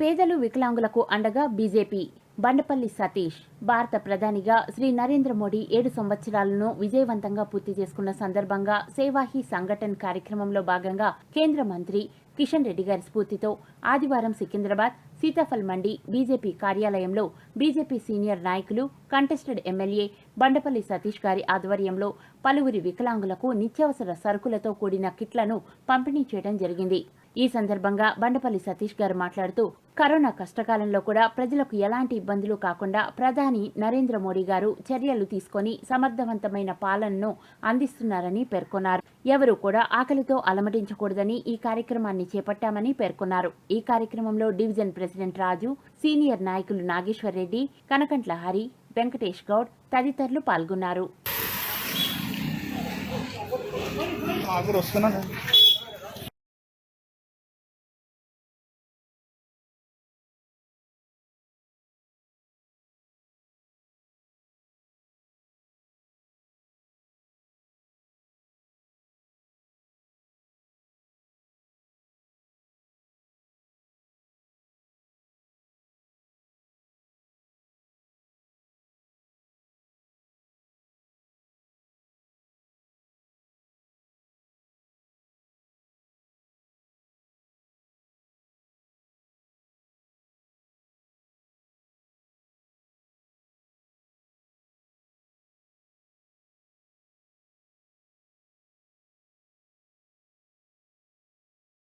పేదలు వికలాంగులకు అండగా బీజేపీ. బండపల్లి సతీష్ భారత ప్రధానిగా శ్రీ నరేంద్ర మోడీ ఏడు సంవత్సరాలను విజయవంతంగా పూర్తి చేసుకున్న సందర్భంగా సేవాహి సంఘటన్ కార్యక్రమంలో భాగంగా కేంద్ర మంత్రి కిషన్ రెడ్డి గారి స్ఫూర్తితో ఆదివారం సికింద్రాబాద్ సీతాఫల్ మండి బీజేపీ కార్యాలయంలో బీజేపీ సీనియర్ నాయకులు కంటెస్టెడ్ ఎమ్మెల్యే బండపల్లి సతీష్ గారి ఆధ్వర్యంలో పలువురి వికలాంగులకు నిత్యావసర సరుకులతో కూడిన కిట్లను పంపిణీ చేయడం జరిగింది. ఈ సందర్భంగా బండపల్లి సతీష్ గారు మాట్లాడుతూ కరోనా కష్టకాలంలో కూడా ప్రజలకు ఎలాంటి ఇబ్బందులు కాకుండా ప్రధాని నరేంద్ర మోడీ గారు చర్యలు తీసుకొని సమర్థవంతమైన పాలనను అందిస్తున్నారని పేర్కొన్నారు. ఎవరూ కూడా ఆకలితో అలమటించకూడదని ఈ కార్యక్రమాన్ని చేపట్టామని పేర్కొన్నారు. ఈ కార్యక్రమంలో డివిజన్ ప్రెసిడెంట్ రాజు సీనియర్ నాయకులు నాగేశ్వర్ రెడ్డి కనకంట్ల హరి వెంకటేష్ గౌడ్ తదితరులు పాల్గొన్నారు.